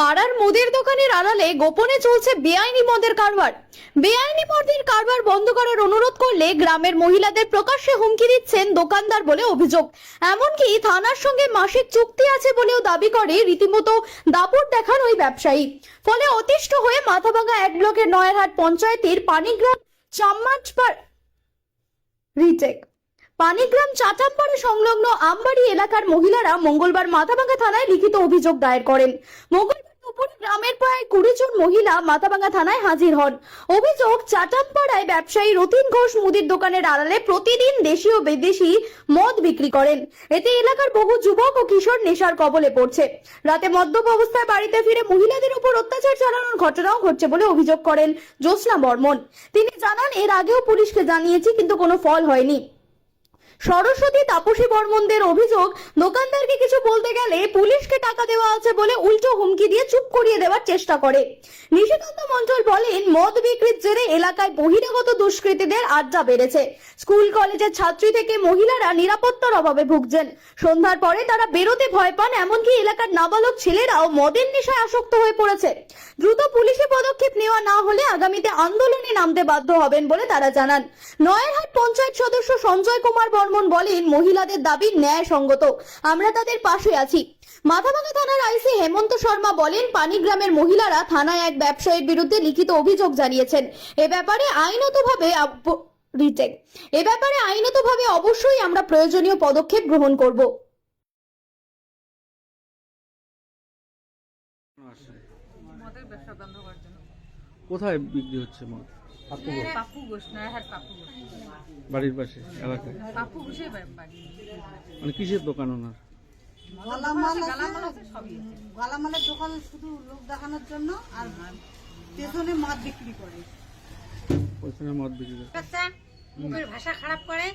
পাড়ার মুদির দোকানের আড়ালে গোপনে চলছে বেআইনি মদের কারবার। বেআইনি মদের কারবার বন্ধ করার অনুরোধ করলে গ্রামের মহিলাদের প্রকাশ্যে হুমকি দিচ্ছেন দোকানদার বলে অভিযোগ। এমনকি থানার সঙ্গে মাসিক চুক্তি আছে বলেও দাবি করে রীতিমতো দাপট দেখান ওই ব্যবসায়ী। ফলে অতিষ্ঠ হয়ে মাথাভাঙা এক ব্লকের নয়ারহাট পঞ্চায়েতের পানিগ্রাম চাম্মাচপাড় রিটেক। পানিগ্রাম চাটামপাড়া সংলগ্ন আমবাড়ি এলাকার মহিলারা মঙ্গলবার মাথাভাঙ্গা থানায় লিখিত অভিযোগ দায়ের করেন। দুপুরে গ্রামের প্রায় কুড়ি জন মহিলা মাথাভাঙ্গা থানায় হাজির হন। অভিযোগ চাটামপাড়ায় ব্যবসায়ী রতিন ঘোষ মুদির দোকানের আড়ালে প্রতিদিন দেশি ও বিদেশি মদ বিক্রি করেন। এতে এলাকার বহু যুবক ও কিশোর নেশার কবলে পড়ছে। রাতে মদ্যপ অবস্থায় বাড়িতে ফিরে মহিলাদের উপর অত্যাচার চালানোর ঘটনাও ঘটছে বলে অভিযোগ করেন জ্যোৎস্না বর্মন। তিনি জানান, এর আগেও পুলিশকে জানিয়েছি, কিন্তু কোনো ফল হয়নি। সরস্বতী তাপসী বর্মনদের অভিযোগ, দোকানদারকে কিছু বলতে গেলে পুলিশকে টাকা দেওয়া আছে বলে উল্টো হুমকি দিয়ে চুপ করিয়ে দেওয়ার চেষ্টা করে। নিশিকান্ত মন্ডল বলেন, মদ বিক্রির জেরে এলাকায় বহিরাগত দুষ্কৃতীদের আড্ডা বেড়েছে। স্কুল, কলেজের ছাত্রী থেকে মহিলারা নিরাপত্তার অভাবে ভুগছেন। সন্ধ্যার পরে তারা বেরোতে ভয় পান, এমনকি এলাকার নাবালক ছেলেরাও মদের নেশায় আসক্ত হয়ে পড়েছে। দ্রুত পুলিশি পদক্ষেপ নেওয়া না হলে আগামীতে আন্দোলনে নামতে বাধ্য হবেন বলে তারা জানান। নয়ারহাট পঞ্চায়েত সদস্য সঞ্জয় কুমার বর্মন বলেন মহিলাদের দাবি ন্যায় সঙ্গত আমরা তাদের পাশে আছি। মাথাভাঙা থানার আইসি হেমন্ত শর্মা বলেন পানিগ্রামের মহিলারা থানায় এক ব্যবসায়ীর বিরুদ্ধে লিখিত অভিযোগ জানিয়েছেন। এ ব্যাপারে আইনতভাবে রিটেক এ ব্যাপারে আইনতভাবে অবশ্যই আমরা প্রয়োজনীয় পদক্ষেপ গ্রহণ করব। আসছে। মদের ব্যবসা বন্ধ করার জন্য। কোথায় বিক্রি হচ্ছে মদ? পাপ্পু ঘোষ। নয়াহাট পাপ্পু ঘোষ। বাড়ির পাশে এলাকায়? পাপ্পু ঘোষের বাড়ি মানে কিসের দোকান ওনার? গালামাল গালামাল আছে আছে সবই আছে। গালামালের দোকানে শুধু লোক দেখানোর জন্য আর পেছনে মাছ বিক্রি করে। ওইখানে মদ বিক্রি করে। বাচ্চা মুখের ভাষা খারাপ করে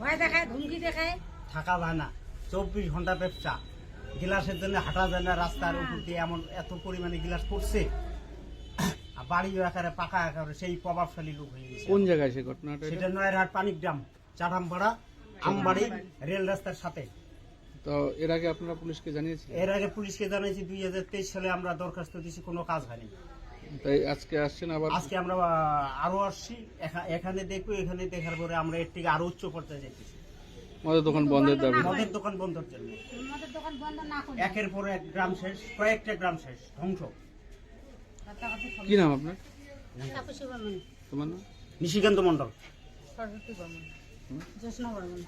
ভয় দেখায় ধুমকি দেখায়। থাকা যায় না। চব্বিশ ঘণ্টা ব্যবসা। গিলাসের জন্য হাঁটা যায় না রাস্তার উপর দিয়ে এমন এত পরিমাণে গিলাস পড়ছে। আর বাড়ি আকারে পাকা আকারে সেই প্রভাবশালী লোক হয়ে গেছে। কোন জায়গায় সে ঘটনাটা? এটা? সেটা নয়রহাট পানিগ্রাম চাটামপাড়া আমবাড়ি রেল রাস্তার সাথে। তো এর আগে আপনারা পুলিশকে জানিয়েছিলেন? এর আগে পুলিশকে জানাইছি দুই হাজার তেইশ সালে আমরা দরখাস্ত দিয়েছি কোনো কাজ হয়নি। তাই আজকে আসছেন আবার? আজকে আমরা আরও আসছি। এখা- এখানে দেখব এখানে দেখার পরে আমরা এর থেকে আরও উচ্চ পর্যায়ে যাইতেছি। মদের দোকান বন্ধের দাবি। মদের দোকান বন্ধের জন্য। আমাদের দোকান বন্ধ না একের পর এক গ্রাম শেষ কয়েকটা গ্রাম শেষ ধ্বংস। কি নাম আপনার? তোমার নাম? নিশিকান্ত মন্ডল সরস্বতী বর্মন। জ্যোৎস্না বর্মন।